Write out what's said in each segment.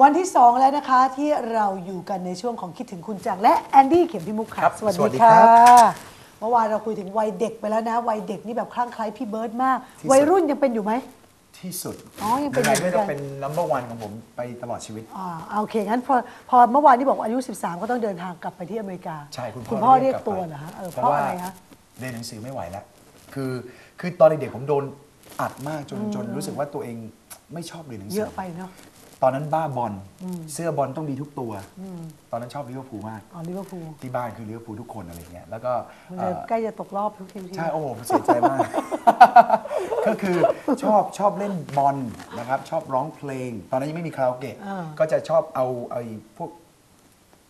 วันที่ 2 แล้วนะคะที่เราอยู่กันในช่วงของคิดถึงคุณจังและแอนดี้เข็มพิมุกค่ะครับสวัสสวัดีสดีค่ะครับเมื่อวานเราคุยถึงวัยเด็กไปแล้วนะ วัยเด็กนี่แบบคลั่งไคล้พี่เบิร์ดมาก ที่สุด วัยรุ่นยังเป็นอยู่ไหม ที่สุดอ๋อยังเป็นไงอยู่ก็เหมือนกัจะนเป็น number one ของผมไปตลอดชีวิต อ่าเอาโอเคงั้นพอพอเมื่อวานที่บอกว่าอายุ 13 ก็ต้องเดินทางกลับไปที่อเมริกาใช่คุณคุณพ่พ่ออเรียกลับตัวไปเหรอฮะเออเพเพราะราะว่าอะไรฮะ เรียนหนังสือไม่ไหวแล้วคือคือตอนเด็กๆผมโดนอัดมากจนจนรู้สึกว่าตัวเองไม่ชอบเรียนหนังสืเยอะไปเนาะ ตอนนั้นบ้าบอลเสื้อบอลต้องดีทุกตัว ตอนนั้นชอบลิเวอร์พูลมาก อ๋อลิเวอร์พูลที่บ้านคือลิเวอร์พูลทุกคนอะไรเงี้ยแล้วก็มันเอ่จะอใกล้จะตกรอบทุกทีมทีใช่ โอ้โหเสียใจมาก ก็คือชอบชอบเล่นบอลนะครับ ชอบร้องเพลง ตอนนั้นยังไม่มีคาราโอเกะอ่าก็จะชอบเอาไอ้พวก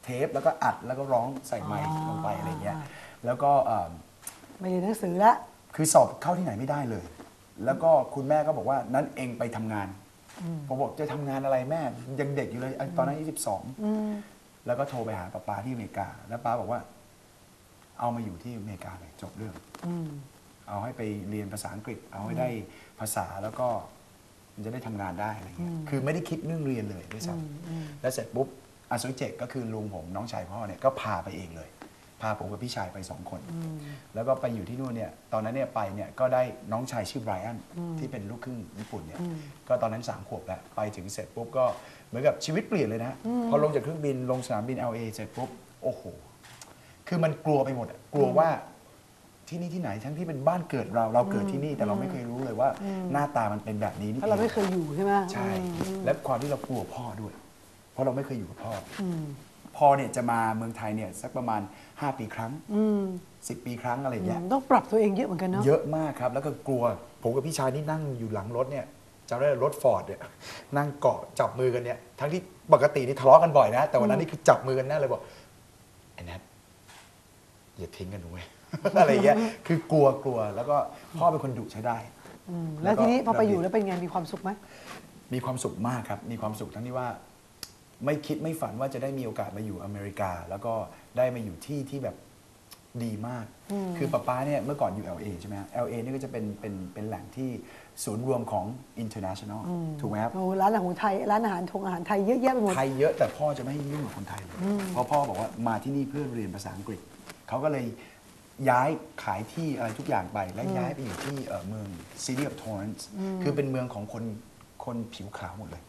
เทปแล้วก็อัดแล้วก็ร้องใส่ไมค์ลงไปอะไรเงี้ยแล้วก็เอ่อไม่เรียนหนังสือละคือสอบเข้าที่ไหนไม่ได้เลย แล้วก็คุณแม่ก็บอกว่านั้นเองไปทำงาน ผมบอกจะทำงานอะไรแม่ยังเด็กอยู่เลยตอนนั้นอายุสิบสองอืมแล้วก็โทรไปหาป้าป๊าที่อเมริกา แล้วป้าบอกว่า เอามาอยู่ที่อเมริกาเลยจบเรื่องอืมเอาให้ไปเรียนภาษาอังกฤษ เอาให้ได้ภาษาแล้วก็มันจะได้ทำงานได้อะไรเงี้ยคือไม่ได้คิดเรื่องเรียนเลยด้วยซ้ำแล้วเสร็จปุ๊บอาซุยเจกก็คือลุงผมน้องชายพ่อเนี่ยก็พาไปเองเลย พาผมกับพี่ชายไปสองคน แล้วก็ไปอยู่ที่นู่นเนี่ยตอนนั้นเนี่ยไปเนี่ยก็ได้น้องชายชื่อไบรอันที่เป็นลูกครึ่งญี่ปุ่นเนี่ยก็ตอนนั้นสามขวบแล้วไปถึงเสร็จปุ๊บก็เหมือนกับชีวิตเปลี่ยนเลยนะพอลงจากเครื่องบินลงสนามบิน LA เสร็จปุ๊บโอ้โหคือมันกลัวไปหมดอะกลัวว่าที่นี่ที่ไหนทั้งที่เป็นบ้านเกิดเราเราเกิดที่นี่แต่เราไม่เคยรู้เลยว่า หน้าตามันเป็นแบบนี้นี่เพราะเราไม่เองเคยอยู่ใช่ไหมใช่ และความที่เรากลัวพ่อด้วย เพราะเราไม่เคยอยู่กับพ่ออม พ่อเนี่ยจะมาเมืองไทยเนี่ยสักประมาณ 5 ปีครั้ง อืม10 ปีครั้งอะไรอย่างเงี้ย ต้องปรับตัวเองเยอะเหมือนกันเนาะ เยอะมากครับ แล้วก็กลัว ผมกับพี่ชายนี่นั่งอยู่หลังรถเนี่ยจำได้รถฟอร์ดเนี่ย นั่งเกาะจับมือกันเนี่ย ทั้งที่ปกตินี่ทะเลาะกันบ่อยนะ แต่วันนั้นนี่คือจับมือกันแน่เลยบอกไอ้แนทอย่าทิ้งกันหนูเว้ย อะไรอย่างเงี้ย คือกลัวกลัว แล้วก็พ่อเป็นคนดุใช้ได้ อืมแล้วทีนี้พอไปอยู่แล้วเป็นไงมีความสุขไหม มีความสุขมากครับ มีความสุขทั้งที่ว่า ไม่คิดไม่ฝันว่าจะได้มีโอกาสมาอยู่อเมริกา แล้วก็ได้มาอยู่ที่ที่แบบดีมาก คือป๊าป๊าเนี่ยเมื่อก่อนอยู่ LA ใช่ไหมฮะ LA นี่ก็จะเป็นเป็นเป็นแหล่งที่ศูนย์รวมของ international ถูกไหมครับโอ้ร้านอาหารของไทย ร้านอาหารทงอาหารไทยเยอะแยะไปหมด ไทยเยอะแต่พ่อจะไม่ให้ยุ่งกับคนไทยเลยเพราะพ่อบอกว่ามาที่นี่เพื่อเรียนภาษาอังกฤษ เขาก็เลยย้ายขายที่อะไรทุกอย่างไป และย้ายไปอยู่ที่เอ่อเมือง City of Torrance คือเป็นเมืองของคน คนผิวขาวหมดเลย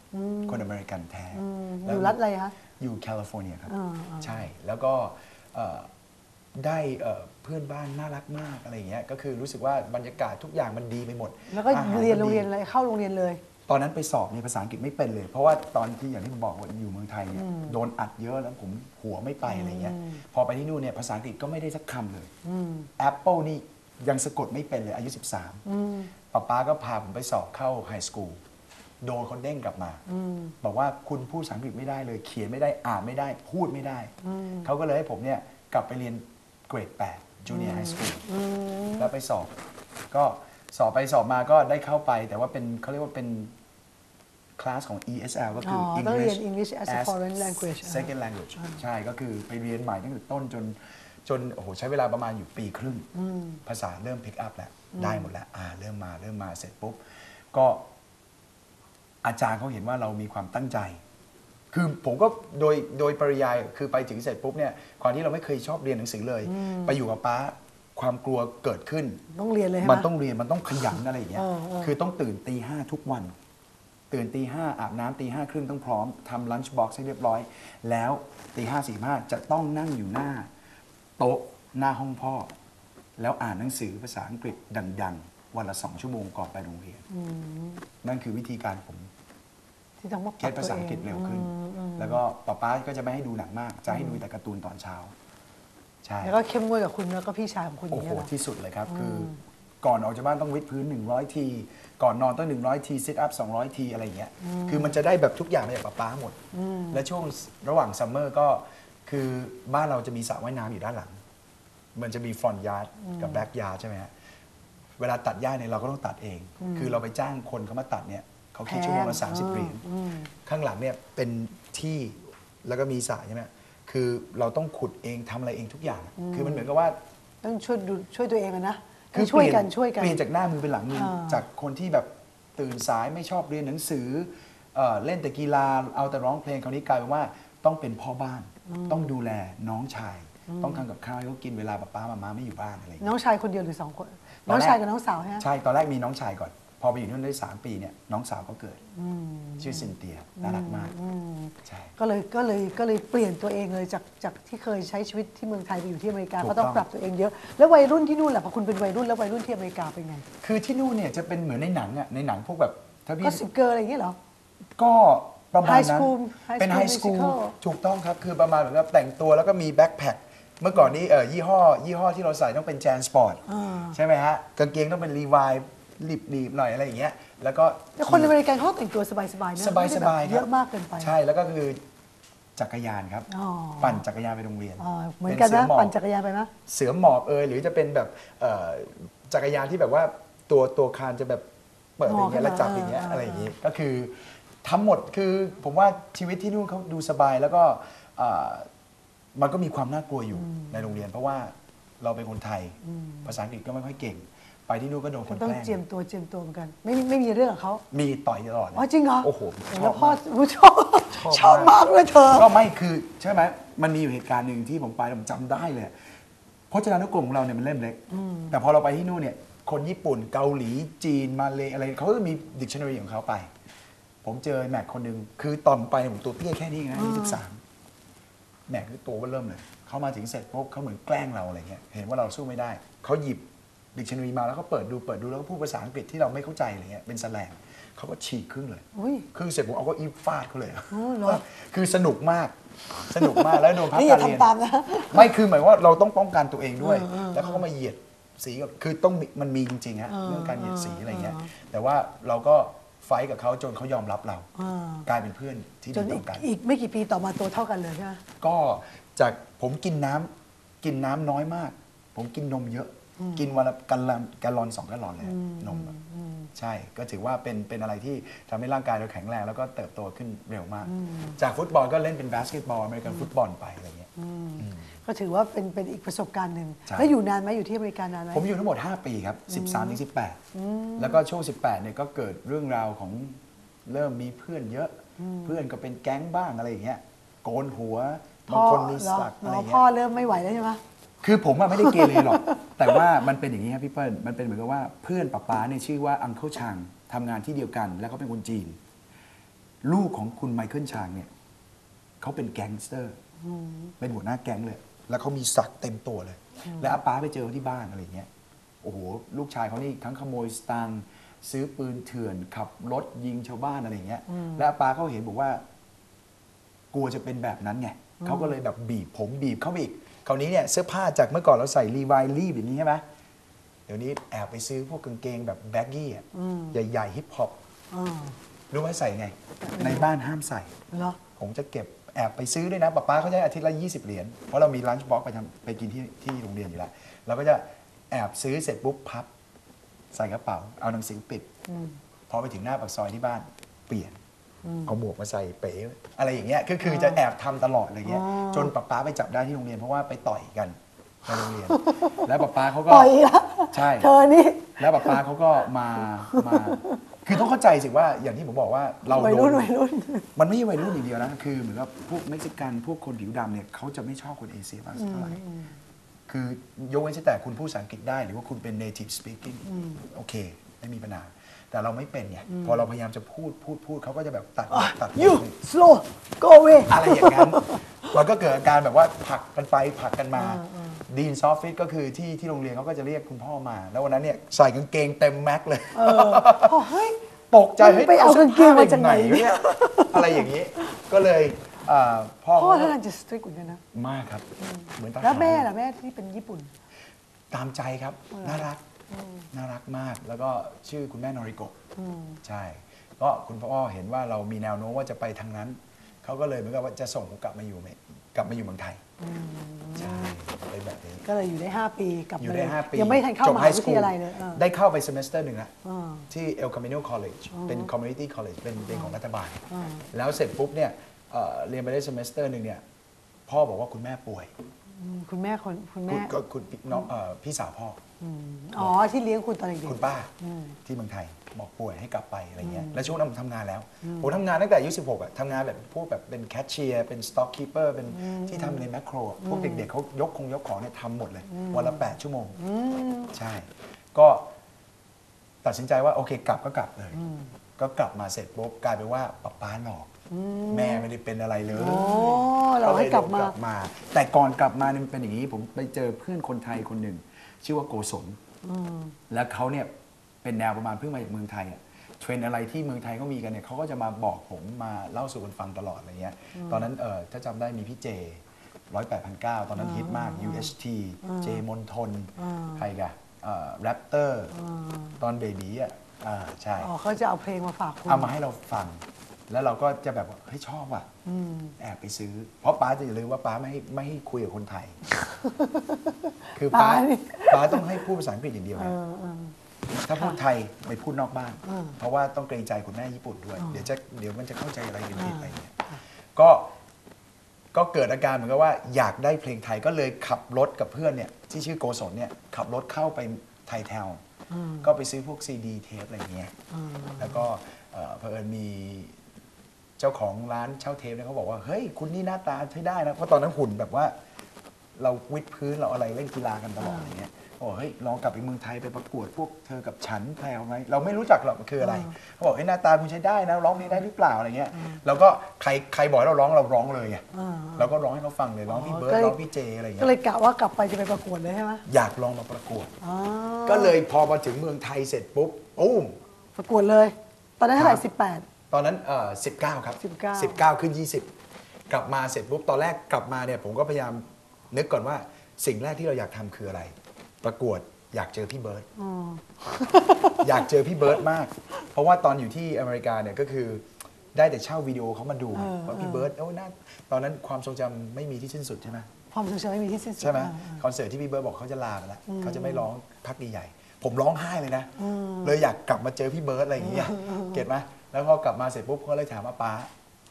คนอเมริกันแท้อืมอแล้วยู่รัฐอะไรคะอยู่แคลิฟอร์เนียครับอ่าอ่าใช่แล้วก็เอ่อได้เอ่อเพื่อนบ้านน่ารักมากอะไรอย่างเงี้ยก็คือรู้สึกว่าบรรยากาศทุกอย่างมันดีไปหมด แล้วก็อาหาเรียนโรงดีเรียนอะไรเข้าโรงเรียนเลย ตอนนั้นไปสอบในยภาษาอังกฤษไม่เป็นเลย เพราะว่าตอนที่อย่างที่ผมบอกว่าอยู่เมืองไทยเนี่ยโดนอัดเยอะแล้วผมหัวไม่ไปอะไรเงี้ยพอไปที่นู่นเนี่ยภาษาอังกฤษก็ไม่ได้สักคำเลยอืม Apple นี่ยังสะกดไม่เป็นเลยอายุอืม13ป๊าป๊าก็พาผมไปสอบเข้าไฮสคูล โดนเขาเด้งกลับมา อืม บอกว่าคุณพูดภาษาอังกฤษไม่ได้เลย เขียนไม่ได้อ่านไม่ได้ พูดไม่ได้เขาก็เลยให้ผมเนี่ยกลับไปเรียนเกรด8 Junior High School อืม แล้วไปสอบ ก็สอบไปสอบมาก็ได้เข้าไป แต่ว่าเป็นเขาเรียกว่าเป็นคลาสของ ESL ก็คือออต้องเรียน English as a foreign language อ่า second language ใช่ ก็คือไปเรียนใหม่ตั้งแต่ต้นจนจนโอ้โหใช้เวลาประมาณอยู่ปีครึ่งอืมภาษาเริ่มพิกอัพแล้ว ได้หมดแล้วอ่าเริ่มมาเริ่มมาเสร็จปุ๊บ ก็ อาจารย์เขาเห็นว่าเรามีความตั้งใจ คือผมก็โดยโดยปริยายคือไปถึงเสร็จปุ๊บเนี่ยความที่เราไม่เคยชอบเรียนหนังสือเลย ไปอยู่กับป้าความกลัวเกิดขึ้น ต้องเรียนเลยใช่ไหมมันต้องเรียนมันต้องขยันอะไรอย่างเงี้ยเออเออคือต้องตื่นตีห้าทุกวัน ตื่นตีห้าอาบน้ำตีห้าครึ่งต้องพร้อมทำลันช์บ็อกซ์ให้เรียบร้อย แล้วตีห้าสี่ห้าจะต้องนั่งอยู่หน้า โต๊ะหน้าห้องพ่อ แล้วอ่านหนังสือภาษาอังกฤษดังๆ วันละสองชั่วโมงก่อนไปโรงเรียน นั่นคือวิธีการผมที่ต้องมาปเก็รัตบภาษาอังกฤษเร็วขึ้น แล้วก็ป๊าป๊าก็จะไม่ให้ดูหนังมาก จะให้ดูแต่การ์ตูนตอนเช้า ใช่ แล้วก็เข้มงวดกับคุณแล้วก็พี่ชายของคุณอโอ้ย่างโหเงี้ยเหรอที่สุดเลยครับ คือก่อนออกจากบ้านต้องวิดพื้น 100 ที ก่อนนอนต้อง 100 ทีซิทอัพ200 ทีอะไรอย่างเงี้ย คือมันจะได้แบบทุกอย่างมาจากป๊าป๊าหมด และช่วงระหว่างซัมเมอร์ก็คือบ้านเราจะมีสระว่ายน้ำอยู่ด้านหลัง มันจะมีฟรอนต์ยาร์ดกับแบ็กยาร์ดใช่ไหมฮะ เวลาตัดหญ้าเนี่ยเราก็ต้องตัดเอง คือเราไปจ้างคนเขามาตัดเนี่ยเขาคิดชั่วโมงละแพง30เหรียญข้างหลังเนี่ยเป็นที่แล้วก็มีสระใช่ไหมคือเราต้องขุดเองทำอะไรเองทุกอย่าง คือมันเหมือนกับว่าต้องช่วยดูช่วยตัวเองอะนะคือช่วยกันเปลี่ช่วยกันเปลี่ยนจากหน้ามือเป็นหลังมืออ่าจากคนที่แบบตื่นสายไม่ชอบเรียนหนังสือเอ่อเล่นแต่กีฬาเอาแต่ร้องเพลงคราวนี้กลายเป็นว่าต้องเป็นพ่อบ้านต้องดูแลน้องชาย ต้องทำกับข้าวให้เขากินเวลาป๊าป๊ามามาไม่อยู่บ้านอะไรอย่างเงี้ยน้องชายคนเดียวหรือสองคนตอนแรกน้องชายกับน้องสาวฮะใช่ตอนแรกมีน้องชายก่อน พอไปอยู่นู่นได้3ปีเนี่ยน้องสาวก็เกิดชื่อซินเตียน่ารักมากใช่ ก็เลยก็เลยก็เลยเปลี่ยนตัวเองเลยจากจากที่เคยใช้ชีวิตที่เมืองไทยไปอยู่ที่อเมริกาถูกก็ต้องต้อง ปรับตัวเองเยอะ แล้ววัยรุ่นที่นู่นแหละพอคุณเป็นวัยรุ่นแล้ววัยรุ่นที่อเมริกาเป็นไงคือที่นู่นเนี่ยจะเป็นเหมือนในหนังอะในหนังพวกแบบถ้าพี่ ก็สิบเกิร์ลอะไรอย่างเงี้ยเหรอ ก็ประมาณ High นั้น school High เป็น school ไฮสคูล musical ถูกต้องครับ คือประมาณแบบว่าแต่งตัวแล้วก็มีแบ็คแพค เมื่อก่อนนี้เออยี่ห้อ ยี่ห้อที่เราใส่ต้องเป็นแจนสปอร์ตอ่าใช่ไหมฮะกางเกงต้องเป็นรีวายรีบรีบหน่อยอะไรอย่างเงี้ยแล้วก็แต่คนอเมริกันเขาแต่งตัวสบายๆนะสบายสบายไม่ได้แบบเยอะมากเกินไปใช่แล้วก็คือจักรยานครับอ๋อปั่นจักรยานไปโรงเรียนอ๋อเหมือนกันสืนะหมอบปั่นจักรยานไปนะเสือหมอบเอยหรือจะเป็นแบบเอ่อจักรยานที่แบบว่าตัวตัวคานจะแบบเปิดอย่างเงี้ยแล้วจับอย่างเงี้ยอ๋ออะไรอย่างงี้ก็คือทั้งหมดคือผมว่าชีวิตที่นู่นเขาดูสบายแล้วก็เอ่อ มันก็มีความน่ากลัวอยู่ในโรงเรียน เพราะว่าเราเป็นคนไทย ภาษาอังกฤษก็ไม่ค่อยเก่ง ไปที่นู่นก็โดนคนต้องแกล้งเจียมตัวเจียมตัวเหมือนกัน ไม่ไม่มีเรื่องกับเขามีต่อยตลอดเลยอ๋อจริงเหรอโอ้โหชแล้อวบพ่อมากรู้ชอบชอบมากเลยเธอก็ไม่คือใช่ไหมมันมีอยู่เหตุการณ์หนึ่งที่ผมไปแล้วผมจำได้เลยพจนานุกรมของเราเนี่ยมันเล่มเล็ก แต่พอเราไปที่นู่นเนี่ยคนญี่ปุ่นเกาหลีจีนมาเลยอะไรเขาก็มีดิกชันนารีของเขาไป ผมเจอแม็กคนหนึ่งคือตอนผมไปผมตัวเตี้ยแค่นี้เองนะยี่สิบสาม แม็กคือตัวว่าเริ่มเลย เขามาถึงเสร็จปุ๊บเขาเหมือนแกล้งเราอะไรเงี้ยเห็นว่าเราสู้ไม่ได้ เขาหยิบดิกชันนารีมาแล้วก็เปิดดูเปิดดูแล้วก็พูดภาษาอังกฤษที่เราไม่เข้าใจอะไรเงี้ยเป็นแสลงเขาก็ฉีกครึ่งเลยอุ้ยครึ่งเสร็จผมเอาเก็อีฟาดเขาเลยอ๋อเหรอคือสนุกมากสนุกมากแล้วโดนพักนี่อการย่าเรียนทำตามนะไม่คือหมายว่าเราต้องป้องกันตัวเองด้วยเออเออแล้วเขาก็มาเหยียดสีกับคือต้องมีมันมีจริงๆฮะเออเรื่องการเหยียดสีอะไรเงี้ยเออแต่ว่าเราก็ ไฟท์กับเขาจนเขายอมรับเรา อ่า กลายเป็นเพื่อนที่จดีนต่อีอกกัน อีกไม่กี่ปีต่อมาตัวเท่ากันเลยใช่ไหม ก็จากผมกินน้ำกินน้ำน้อยมาก ผมกินนมเยอะ กินวันละกันละแกลลอนสองแกลลอนเลยนมอะใช่ก็ถือว่าเป็นเป็นอะไรที่ทำให้ร่างกายเราแข็งแรง แล้วก็เติบโตขึ้นเร็วมาก จากฟุตบอลก็เล่นเป็นบาสเกตบอลอเมริกันฟุตบอลไปอะไรเงี้ย ก็ถือว่าเป็นเป็นอีกประสบการณ์หนึ่งใช่ แล้วอยู่นานไหมอยู่ที่อเมริกานานไหม ผมอยู่ทั้งหมด 5 ปีครับ 13ถึง18 แล้วก็ช่วง 18เนี่ยก็เกิดเรื่องราวของเริ่มมีเพื่อนเยอะ เพื่อนก็เป็นแก๊งบ้างอะไรอย่างเงี้ยโกนหัวบางคนมีเหรอสักเหอะไรรอเงี้พ่อยเริ่มไม่ไหวแล้วใช่ไหม คือผมอะไม่ได้เกเรหรอก แต่ว่ามันเป็นอย่างนี้ครับพี่เปิ้ลมันเป็นเหมือนกับว่าเพื่อนป๊าป๊าเนี่ยชื่อว่าอังเคิลชางทำงานที่เดียวกัน แล้วเขาเป็นคนจีน ลูกของคุณไมเคิลชางเนี่ยเขาเป็นแก๊งสเตอร์ เป็นหัวหน้าแก๊งเลย แล้วเขามีสักเต็มตัวเลย แล้วอาป้าไปเจอที่บ้านอะไรเงี้ยโอ้โหลูกชายเขานี่ทั้งขโมยสตางค์ซื้อปืนเถื่อน ขับรถยิงชาวบ้านอะไรเงี้ย แล้วอาป้าเขาเห็นบอกว่า กลัวจะเป็นแบบนั้นไงเขาก็เลยแบบบีบผมบีบเข้าไปอีกคราวนี้เนี่ยเสื้อผ้าจากเมื่อก่อนเราใส่รีวายรีบอย่างนี้ใช่ไหมเดี๋ยวนี้แอบไปซื้อพวกกางเกงแบบแบ็กกี้อะใหญ่ๆฮิปฮอปอ่ารู้ไหมใส่ไง ในบ้านห้ามใส่เหรอผมจะเก็บ แอบไปซื้อด้วยนะป๊าป๊าเขาจะให้อาทิตย์ละ 20 เหรียญเพราะเรามีลันช์บ็อกไปทำไปกินที่ที่โรงเรียนอยู่แล้วเราก็จะแอบซื้อเสร็จปุ๊บพับ ใส่กระเป๋า เอาหนังสือปิดพอไปถึงหน้าปากซอยที่บ้านเปลี่ยนเอาหมวกมาใส่เป๋อะไรอย่างเงี้ยก็คือจะแอบทำตลอดอะไรเงี้ยอ๋อจนป๊าป๊าไปจับได้ที่โรงเรียนเพราะว่าไปต่อยกันในโรงเรียน แล้วป๊าป๊าเขาก็ปล่อยละใช่เธอนี่แล้วป๊าป๊าเขาก็มามา คือต้องเข้าใจสิว่าอย่างที่ผมบอกว่าเราวัยโดรุ่นนวัยรุ่น มันไม่ใช่วัยรุ่นอย่างเดียวนะ คือเหมือนกับพวกเม็กซิกันพวกคนผิวดำเนี่ยเขาจะไม่ชอบคนเอเชียมากสักเท่าไหร่ คือยกเว้นแต่คุณพูดภาษาอังกฤษได้ หรือว่าคุณเป็น native speaking โอเค ไม่มีปัญหา แต่เราไม่เป็นไงพอเราพยายามจะพูดพูดพูดเขาก็จะแบบตัดตัด you slow go away อะไรอย่างนั้น มันก็เกิดอาการแบบว่าผลักกันไปผลักกันมา ดีนซอฟฟิศก็คือที่ที่โรงเรียนเขาก็จะเรียกคุณพ่อมา แล้ววันนั้นเนี่ยใส่กางเกงเต็มแม็กเลย เออพ่อเฮ้ย ตกใจเฮ้ยไปเอากางเกงมาจากไหนเอเสื้อผ้เนี่ยอะไรอย่างนี้ ก็เลยเอ่อพ่อพ่อเขาท่าก็ทางจะสตริกเหมือนกันนะ มากครับ เหมือนทหาร แล้วแม่ล่ะแม่ที่เป็นญี่ปุ่น ตามใจครับ น่ารักน่ารักมากแล้วก็ชื่อคุณแม่นอริโกะใช่ ก็คุณพ่อเห็นว่าเรามีแนวโน้มว่าจะไปทางนั้น เขาก็เลยเหมือนกับว่าจะส่งผมกลับมาอยู่เมกลับมาอยู่เมืองไทย ใช่เป็นแบบนี้ ก็เลยอยู่ได้ 5 ปีกลับอยู่มาได้เลย5 ปียังไม่ทันเข้าจบมหา high วิ school ทยาลัยเลยเออ ได้เข้าไป semester หนึ่งละอ่าที่ El Camino College เป็น community college เป็นเป็นของรัฐบาล อ่า แล้วเสร็จปุ๊บเนี่ยเอ่อเรียนไปได้ semester หนึ่งเนี่ยพ่อบอกว่าคุณแม่ป่วย อืมคุณแม่คนคุณคุณแม่ก็คุณพี่น้องเอ่อพี่สาวพ่อ อืมอ๋อที่เลี้ยงคุณตอนเด็กคุณป้าอืมที่เมืองไทยบอกป่วยให้กลับไปอะไรเงี้ยแล้วช่วงนั้นผมทำงานแล้ว ผมทำงานตั้งแต่อายุ16อะทำงานแบบพวกแบบเป็นแคชเชียร์เป็นสต็อกคีเปอร์เป็นที่ทำในแมคโครอะพวกเด็กๆเขายกคงยกของเนี่ยทำหมดเลย วันละ 8 ชั่วโมงอืมใช่ ก็ตัดสินใจว่าโอเคกลับก็กลับเลย ก็กลับมาเสร็จปุ๊บกลายเป็นว่าป๊าป๊าหลอก แม่ไม่ได้เป็นอะไรเลยโอ้เราให้กลับมาโดนมา แต่ก่อนกลับมาเนี่ยมันเป็นอย่างนี้ ผมไปเจอเพื่อนคนไทยคนหนึ่ง ชื่อว่าโกศลอืมแล้วเขาเนี่ยเป็นแนวประมาณเพิ่งมาจากเมืองไทยอะเทรนด์อะไรที่เมืองไทยเขามีกันเนี่ยเขาก็จะมาบอกผมมาเล่าสู่กันฟังตลอดอะไรเงี้ย ตอนนั้นเออถ้าจำได้มีพี่เจร้อยแปดพันเก้าตอนนั้นฮิตมาก UHT เจมนทน ใครกันแรปเตอร์ ตอนเบบีอะอ่าใช่ อ๋อเขาจะเอาเพลงมาฝากคุณ เอามาให้เราฟัง แล้วเราก็จะแบบว่าเฮ้ยชอบว่ะอืมแอบไปซื้อ เพราะป้าจะอย่าลืมว่าป้าไม่ให้ไม่ให้คุยกับคนไทย คือป้าป๊านี่ป้าต้องให้พูดภาษาอังกฤษอย่างเดียวเอนะอเออถ้าพูดไทยไปพูดนอกบ้านอืมเพราะว่าต้องเกรงใจคุณแม่ญี่ปุ่นด้วยอ๋อเดี๋ยวจะเดี๋ยวมันจะเข้าใจอะไรกันผิดอ่าอะไรเงี้ยก็ก็เกิดอาการเหมือนกับว่าอยากได้เพลงไทยก็เลยขับรถกับเพื่อนเนี่ยที่ชื่อโกศลเนี่ยขับรถเข้าไปไทยแทวน์อืมก็ไปซื้อพวกซีดีเทปอะไรเงี้ยอืมแล้วก็เอ่อเผอิญมีเจ้าของร้านเช่าเทปเนี่ยเขาบอกว่า เฮ้ย คุณนี่หน้าตาใช้ได้นะ เพราะตอนนั้นหุ่นแบบว่า เราวิดพื้นเราอะไรเล่นกีฬากันตลอดอะไรเงี้ยเขาบอกเฮ้ยลองกลับไปเมืองไทยไปประกวดพวกเธอกับฉันแพลวไหมเราไม่รู้จักหรอกมันคืออะไรเขาบอกเฮ้ยหน้าตาคุณใช้ได้นะร้องเพลงได้หรือเปล่าอะไรเงี้ยแล้วก็ใครใครบอกให้เราร้องเราร้องเลยไงอ่าเราก็ร้องให้เขาฟังเลยร้องพี่เบิร์ดก็เลยร้องพี่เจอะไรก็เงี้ยเลยกะว่ากลับไปจะไปประกวดเลยใช่ไหมอยากลองมาประกวดอ๋อก็เลยพอมาถึงเมืองไทยเสร็จปุ๊บอุ้มประกวดเลย ตอนนั้นเท่าไหร่ครับสิบแปด ตอนนั้นเอ่อ19 ครับ 19 19 ขึ้น 20 กลับมาเสร็จปุ๊บตอนแรกกลับมาเนี่ยผมก็พยายามนึกก่อนว่าสิ่งแรกที่เราอยากทำคืออะไร ประกวดอยากเจอพี่เบิร์ต อ๋อ อยากเจอพี่เบิร์ตมาก เพราะว่าตอนอยู่ที่อเมริกาเนี่ยก็คือได้แต่เช่าวิดีโอเขามาดูว่าพี่เบิร์ตโอ้ยน่าตอนนั้นความทรงจำไม่มีที่สิ้นสุดใช่ไหมความทรงจำไม่มีที่สิ้นสุดใช่ไหมอ่าคอนเสิร์ตที่พี่เบิร์ตบอกเขาจะลาไปแล้วเขาจะไม่ร้องพักใหญ่ๆผมร้องไห้เลยนะ เลยอยากกลับมาเจอพี่เบิร์ตอะไรอย่างเงี้ยเก็ตไหม แล้วพอกลับมาเสร็จปุ๊บเขาเลยถามอาป้า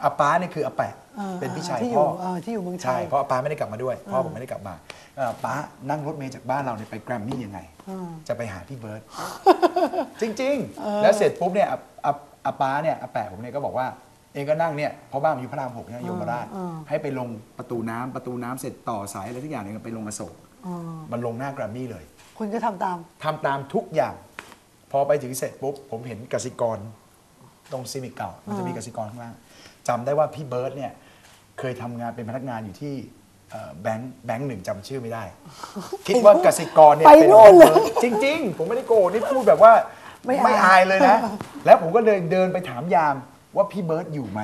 อาป้าเนี่ยคืออาแปะอ่าเป็นพี่ชายที่อพ่ยู่อเออที่อยู่เมืองไทใช่ยเพราะอาป้าไม่ได้กลับมาด้วยพ่อผมไม่ได้กลับมาเอ่อป้านั่งรถเมล์จากบ้านเราเนี่ยไปแกรมมี่ยังไงอ่าจะไปหาพี่เบิร์ตจริง ๆ แล้วเสร็จปุ๊บเนี่ยอาอาอาป้าเนี่ยอาแปะผมเนี่ยก็บอกว่าเองก็นั่งเนี่ยเพราะบ้านผมอยู่พระรามหกเนี่ยยมราชอ่าให้ไปลงประตูน้ำประตูน้ำเสร็จต่อสายอะไรทุกอย่างเนี่ยไปลงอโศกอ๋อมันลงหน้าแกรมมี่เลย คุณก็ทำตามทำตามทุกอย่าง พอไปถึงเสร็จปุ๊บผมเห็นกสิกร ตรงซีมิกเก่า มันจะมีกสิกรข้างล่างจำได้ว่าพี่เบิร์ตเนี่ยเคยทำงานเป็นพนักงานอยู่ที่เอ่อแบงค์แบงค์หนึ่งจำชื่อไม่ได้ คิดว่ากสิกรเนี่ยไปเป็นนู่นเลยจริง ๆ ผมไม่ได้โกหกนี่พูดแบบว่าไม่อาย อายเลยนะ แล้วผมก็เลยเดินไปถามยามว่าพี่เบิร์ตอยู่ไหม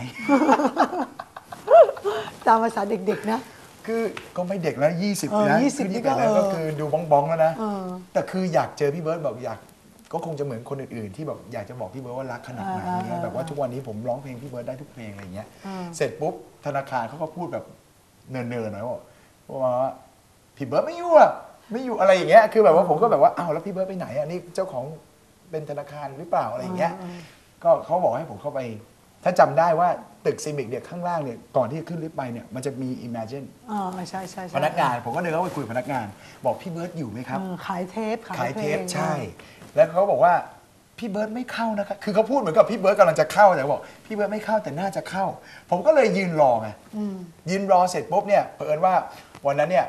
ตามภาษาเด็กๆนะ คือก็ไม่เด็กแล้วยี่สิบเออนะ20คือนี่ยี่ก็สิบแล้วเออ ก็คือดูบ้องบ้องๆแล้วนะเออแต่คืออยากเจอพี่เบิร์ตบอกอยาก ก็คงจะเหมือนคนอื่นๆ ที่แบบอยากจะบอกพี่เบิร์ตว่ารักขนาดไหนอ่าเงี้ยอ่าแบบว่าทุกวันนี้ผมร้องเพลงพี่เบิร์ตได้ทุกเพลงอะไรเงี้ยอ่าเสร็จปุ๊บธนาคารเขาก็พูดแบบเนินๆหน่อยว่าว่าพี่เบิร์ตไม่อยู่อะไม่อยู่อะไรอย่างเงี้ยคือแบบว่าผมก็แบบว่าอ้าวแล้วพี่เบิร์ตไปไหนอะนี่เจ้าของเป็นธนาคารหรือเปล่าอะไรอย่างเงี้ยก็เขาบอกให้ผมเข้าไป ถ้าจำได้ว่าตึกซิมิกเนี่ยข้างล่างเนี่ยก่อนที่จะขึ้นลิฟต์ไปเนี่ยมันจะมี Imagine อ๋อใช่ใช่ใช่พนักงาน ผมก็เดินเข้าไปคุยกับพนักงาน บอกพี่เบิร์ตอยู่ไหมครับเออขายเทปขายเทปพลงใช่ แล้วเขาบอกว่าพี่เบิร์ตไม่เข้านะครับคือเขาพูดเหมือนกับพี่เบิร์ตกำลังจะเข้าแต่บอกพี่เบิร์ตไม่เข้าแต่น่าจะเข้า ผมก็เลยยืนรอไงยืนรอเสร็จปุ๊บเนี่ยเผอิญว่าวันนั้นเนี่ย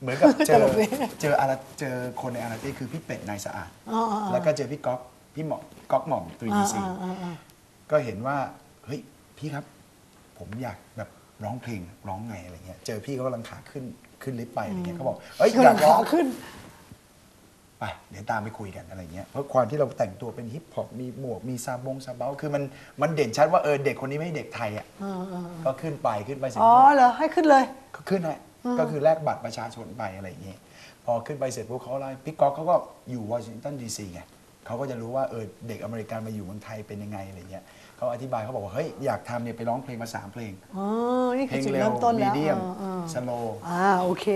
เหมือนกับเจตอลกดีเจออาราเจอคนในอาราตี้คือพี่เป็ดนายสะอาดอ๋ออ๋ออ๋อแล้วก็เจอพี่ก๊อกพี่หมอก๊อกหม่อม 3DC อ่าอ่าอ่าก็เห็นว่าเฮ้ยพี่ครับ ผมอยากแบบร้องเพลงร้องไงอะไรเงี้ยเจอพี่เขากำลังขาขึ้นขึ้นลิฟต์ไปอะไรเงี้ยเขาบอกเอ้ยขึ้นอยากร้องขาขึ้น ไปเดี๋ยวตามไปคุยกันอะไรเงี้ยเพราะความที่เราแต่งตัวเป็นฮิปฮอปมีหมวกมีซาบงซาเบาคือมันมันเด่นชัดว่าเออเด็กคนนี้ไม่ใช่เด็กไทยอะอ่าอ่าก็ขึ้นไปขึ้นไปเสร็จอ๋อเหรอให้ขึ้นเลยก็ขึ้นฮะก็คือแลกบัตรประชาชนไปอะไรอย่างเงี้ยพอขึ้นไปเสร็จปุ๊บเขาไล่พี่ก๊อกเขาก็อยู่วอชิงตันดีซีไงเขาก็จะรู้ว่าเออเด็กอเมริกันมาอยู่เมืองไทยเป็นยังไงอะไรเงี้ยเขาอธิบายเขาบอกว่าเฮ้ยอยากทำเนี่ยไปร้องเพลงมาสามเพลงอ๋อนี่เพคืลองจุดเร็วเริ่มต้นมีแล้วเดียมอ่าอ่าสโลอ่าโอเค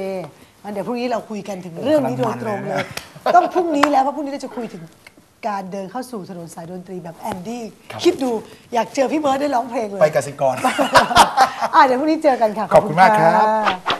งั้นเดี๋ยวพรุ่งนี้เราคุยกันถึงเรื่องนี้โดยตรงกำลังมันเลเลยย ต้องพรุ่งนี้แล้วเพราะพรุ่งนี้เราจะคุยถึงการเดินเข้าสู่ถนนสายดนตรีแบบแอนดี้คิดดูอยากเจอพี่เบิร์ดได้ร้องเพลงเลย ไปกสิกร อ่าเดี๋ยวพรุ่งนี้เจอกันค่ะขอบคุณมากครับะ